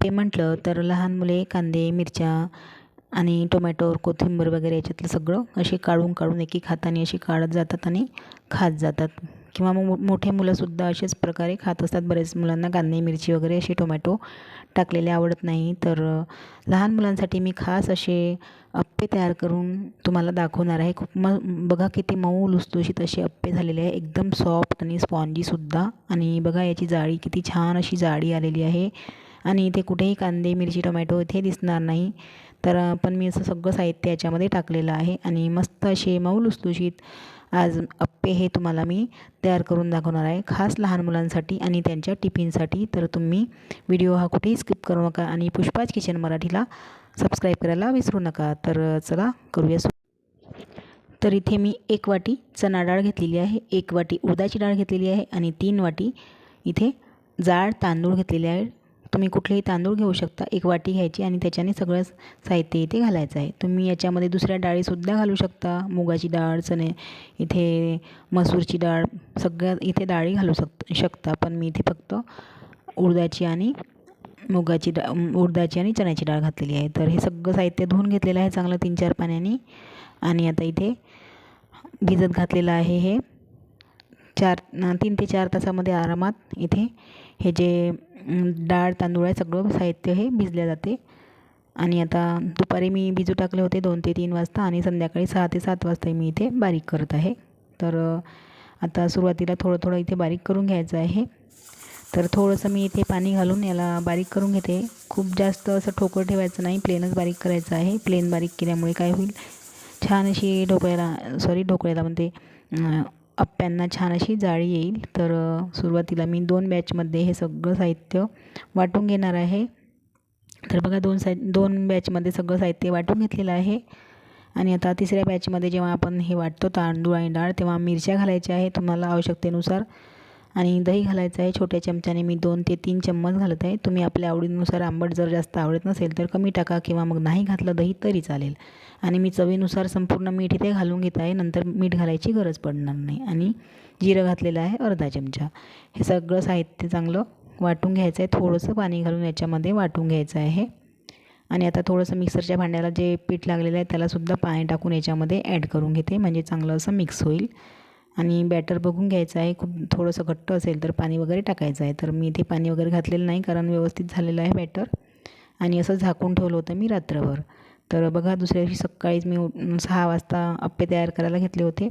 अप्पे म्हटलं तर लहान मुले कांदे मिरच्या आणि टोमॅटो कोथिंबीर वगैरे याच्यातलं सगळं असे काढून काढून एक एक हाताने अशी काढत जातात आणि खात जातात. किंवा मग मोठे मुलंसुद्धा अशाच प्रकारे खात असतात. बरेच मुलांना कांदे मिरची वगैरे असे टोमॅटो टाकलेले आवडत नाही. तर लहान मुलांसाठी मी खास असे अप्पे तयार करून तुम्हाला दाखवणार आहे. खूप म बघा किती मऊ लुसलुशीत असे अप्पे झालेले आहे. एकदम सॉफ्ट आणि स्पॉन्जीसुद्धा आणि बघा याची जाळी किती छान अशी जाळी आलेली आहे. आणि इथे कुठेही कांदे मिरची टोमॅटो इथे दिसणार नाही. तर पण मी असं सगळं साहित्य याच्यामध्ये टाकलेलं आहे आणि मस्त असे मऊ लुसलुशीत आज अप्पे हे तुम्हाला मी तयार करून दाखवणार आहे. खास लहान मुलांसाठी आणि त्यांच्या टिफिनसाठी. तर तुम्ही व्हिडिओ हा कुठेही स्किप करू नका आणि पुष्पाज किचन मराठीला सबस्क्राईब करायला विसरू नका. तर चला करूया तर इथे मी एक वाटी चणा डाळ घेतलेली आहे. एक वाटी उडदाची डाळ घेतलेली आहे आणि तीन वाटी इथे जाड तांदूळ घेतलेले आहे. तुम्ही कुठलेही तांदूळ घेऊ शकता. एक वाटी घ्यायची आणि त्याच्याने सगळं साहित्य इथे घालायचं आहे. तुम्ही याच्यामध्ये दुसऱ्या डाळीसुद्धा घालू शकता. मुगाची डाळ चणे इथे मसूरची डाळ सगळ्या इथे डाळी घालू शक शकता. पण मी इथे फक्त उडदाची आणि मुगाची डा उडदाची आणि चण्याची डाळ घातलेली आहे. तर हे सगळं साहित्य धुवून घेतलेलं आहे चांगलं तीन चार पाण्याने. आणि आता इथे भिजत घातलेलं आहे हे. चार तीन ते चार तासामध्ये आरामात इथे हे जे डाळ तांदूळ आहे सगळं साहित्य हे भिजले जाते. आणि आता दुपारी मी भिजू टाकले होते दोन ते तीन वाजता आणि संध्याकाळी सहा ते सात वाजता मी इथे बारीक करत आहे. तर आता सुरुवातीला थोडं थोडं इथे बारीक करून घ्यायचं आहे. तर थोडंसं मी इथे पाणी घालून याला बारीक करून घेते. खूप जास्त असं ठोकर ठेवायचं नाही प्लेनच बारीक करायचं आहे. प्लेन बारीक केल्यामुळे काय होईल? छान अशी ढोकळ्याला सॉरी ढोकळ्याला म्हणते अप्प्यांना छान अशी जाळी येईल. तर सुरुवातीला मी दोन बॅचमध्ये हे सगळं साहित्य वाटून घेणार आहे. तर बघा दोन साय दोन बॅचमध्ये सगळं साहित्य वाटून घेतलेलं आहे. आणि आता तिसऱ्या बॅचमध्ये जेव्हा आपण हे वाटतो तांदूळ आणि डाळ तेव्हा मिरच्या घालायच्या आहे तुम्हाला आवश्यकतेनुसार आणि दही घालायचं आहे छोट्या चमच्याने मी दोन ते तीन चम्मच घालत आहे. तुम्ही आपल्या आवडीनुसार आंबट जर जास्त आवडत नसेल तर कमी टाका किंवा मग नाही घातलं दही तरी चालेल. आणि मी चवीनुसार संपूर्ण मीठ इथे घालून घेत आहे. नंतर मीठ घालायची गरज पडणार नाही. आणि जिरं घातलेलं आहे अर्धा चमचा. हे सगळं साहित्य चांगलं वाटून घ्यायचं आहे. थोडंसं पाणी घालून याच्यामध्ये वाटून घ्यायचं आहे. आणि आता थोडंसं मिक्सरच्या भांड्याला जे पीठ लागलेलं आहे त्यालासुद्धा पाणी टाकून याच्यामध्ये ॲड करून घेते. म्हणजे चांगलं असं मिक्स होईल. आणि बॅटर बघून घ्यायचं आहे. खूप थोडंसं घट्ट असेल तर पाणी वगैरे टाकायचं आहे. तर मी इथे पाणी वगैरे घातलेलं नाही कारण व्यवस्थित झालेलं आहे बॅटर आणि असं झाकून ठेवलं होतं मी रात्रभर. तर बघा दुसऱ्या दिवशी सकाळीच मी सहा वाजता अप्पे तयार करायला घेतले होते.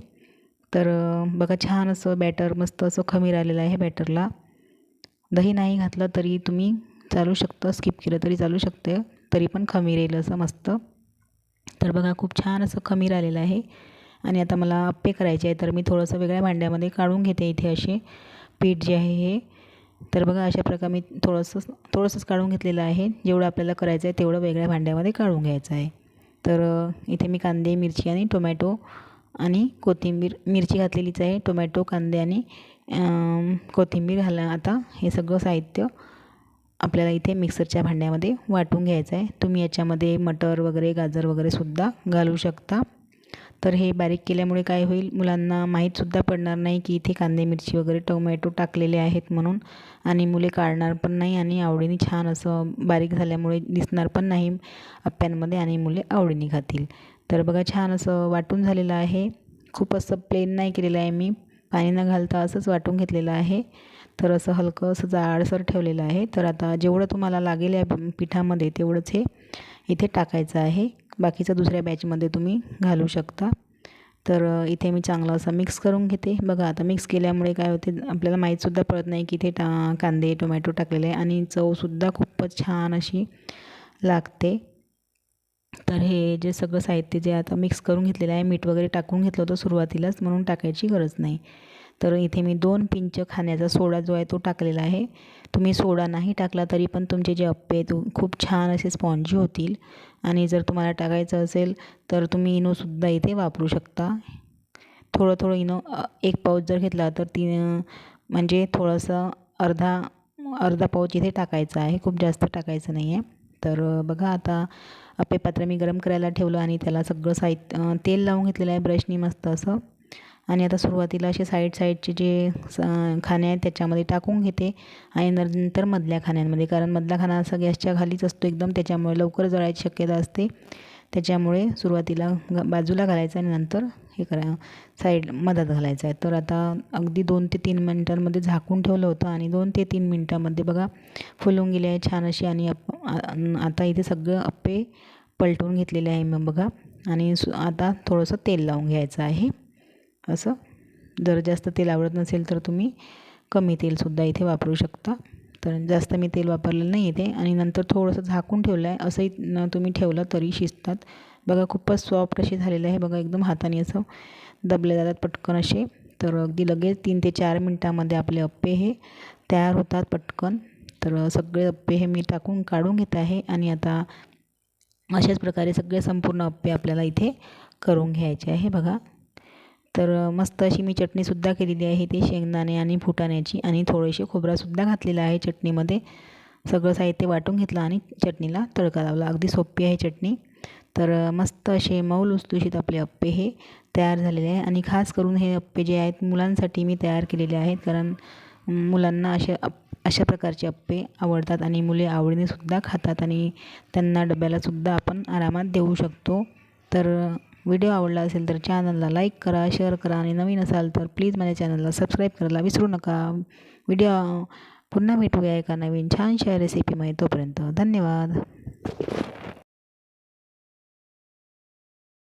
तर बघा छान असं बॅटर मस्त असं खमीर आलेलं आहे बॅटरला दही नाही घातलं तरी तुम्ही चालू शकतं. स्किप केलं तरी चालू शकते तरी पण खमीर येईल असं मस्त. तर बघा खूप छान असं खमीर आलेलं आहे. आणि आता मला अप्पे करायचे आहे तर मी थोडंसं वेगळ्या भांड्यामध्ये काढून घेते इथे असे पीठ जे आहे हे. तर बघा अशा प्रकारे मी थोडंसं थोडंसंच काढून घेतलेलं आहे. जेवढं आपल्याला करायचं आहे तेवढं वेगळ्या भांड्यामध्ये काढून घ्यायचं आहे. तर इथे मी कांदे मिरची आणि टोमॅटो आणि कोथिंबीर मिरची घातलेलीच आहे टोमॅटो कांदे आणि कोथिंबीर घाला आता. हे सगळं साहित्य आपल्याला इथे मिक्सरच्या भांड्यामध्ये वाटून घ्यायचं आहे. तुम्ही याच्यामध्ये मटर वगैरे गाजर वगैरेसुद्धा घालू शकता. तर हे बारीक केल्यामुळे काय होईल? मुलांना माहीतसुद्धा पडणार नाही की इथे कांदे मिरची वगैरे टोमॅटो टाकलेले आहेत म्हणून. आणि मुले काढणार पण नाही आणि आवडीने छान असं बारीक झाल्यामुळे दिसणार पण नाही अप्प्यांमध्ये आणि मुले आवडीने खातील. तर बघा छान असं वाटून झालेलं आहे. खूप असं प्लेन नाही केलेलं आहे मी. पाणी न घालता असंच वाटून घेतलेलं आहे. तर असं हलकं असं जाडसर ठेवलेलं आहे. तर आता जेवढं तुम्हाला लागेल या पिठामध्ये तेवढंच हे इथे टाकायचं आहे. बाकीचं दुसऱ्या बॅचमध्ये तुम्ही घालू शकता. तर इथे मी चांगला असा मिक्स करून घेते. बघा आता मिक्स केल्यामुळे काय होते आपल्याला माहीतसुद्धा पडत नाही की इथे टा कांदे टोमॅटो टाकलेले आहे आणि चवसुद्धा खूपच छान अशी लागते. तर हे जे सगळं साहित्य जे आता मिक्स करून घेतलेलं आहे मीठ वगैरे टाकून घेतलं होतं सुरुवातीलाच म्हणून टाकायची गरज नाही. तर इथे मी दोन पिंच खाण्याचा सोडा जो आहे तो टाकलेला आहे. तुम्ही सोडा नाही टाकला तरी पण तुमचे जे अप्पे आहेत खूप छान असे स्पॉन्जी होतील. आणि जर तुम्हाला टाकायचं असेल तर तुम्ही इनोसुद्धा इथे वापरू शकता. थोडं थोडं इनो एक पाऊच जर घेतला तर ती म्हणजे थोडंसं अर्धा अर्धा पाऊच इथे टाकायचा आहे. खूप जास्त टाकायचं नाही आहे तर बघा आता अप्पे पात्र मी गरम करायला ठेवलं आणि त्याला सगळं साहित्य तेल लावून घेतलेलं आहे. ब्रशनी मस्त असं. आणि आता सुरुवातीला असे साईड साईडचे जे स खाणे आहेत त्याच्यामध्ये टाकून घेते. आणि नंतर मधल्या खाण्यांमध्ये कारण मधला खाना असा गॅसच्या खालीच असतो एकदम त्याच्यामुळे लवकर जळायची शक्यता असते. त्याच्यामुळे सुरुवातीला बाजूला घालायचं आणि नंतर हे करा साईड मधात घालायचं आहे. तर आता अगदी दोन ते तीन मिनटांमध्ये झाकून ठेवलं होतं आणि दोन ते तीन मिनटामध्ये बघा फुलून गेले आहे छान अशी आणि आता इथे सगळं अप्पे पलटून घेतलेले आहे मग बघा. आणि सु आता थोडंसं तेल लावून घ्यायचं आहे. असं? जर जास्त तेल आवडत नसेल तर तुम्ही कमी तेलसुद्धा इथे वापरू शकता. तर जास्त मी तेल वापरलेलं नाही इथे. आणि नंतर थोडंसं झाकून ठेवलं आहे असंही न तुम्ही ठेवलं तरी शिजतात. बघा खूपच सॉफ्ट असे झालेलं आहे. बघा एकदम हाताने असं दबले जातात पटकन असे. तर अगदी लगेच तीन ते चार मिनटामध्ये आपले अप्पे हे तयार होतात पटकन. तर सगळे अप्पे हे मी टाकून काढून घेत आहे. आणि आता अशाच प्रकारे सगळे संपूर्ण अप्पे आपल्याला इथे करून घ्यायचे आहे. बघा. तर मस्त अशी मी चटणीसुद्धा केलेली आहे ते शेंगदाणे आणि फुटाण्याची आणि थोडेसे खोबरासुद्धा घातलेला आहे चटणीमध्ये. सगळं साहित्य वाटून घेतलं आणि चटणीला तडका लावला. अगदी सोपी आहे चटणी. तर मस्त असे मऊ लुसलुशीत आपले अप्पे हे तयार झालेले आहे आणि खास करून हे अप्पे जे आहेत मुलांसाठी मी तयार केलेले आहेत. कारण मुलांना अशा अप अशा प्रकारचे अप्पे आवडतात आणि मुले आवडीनेसुद्धा खातात आणि त्यांना डब्यालासुद्धा आपण आरामात देऊ शकतो. तर व्हिडिओ आवडला असेल तर चॅनलला लाईक करा शेअर करा आणि नवीन असाल तर प्लीज माझ्या चॅनलला सबस्क्राईब करायला विसरू नका. व्हिडिओ पुन्हा भेटूया एका नवीन छानशा रेसिपीमध्ये तोपर्यंत धन्यवाद.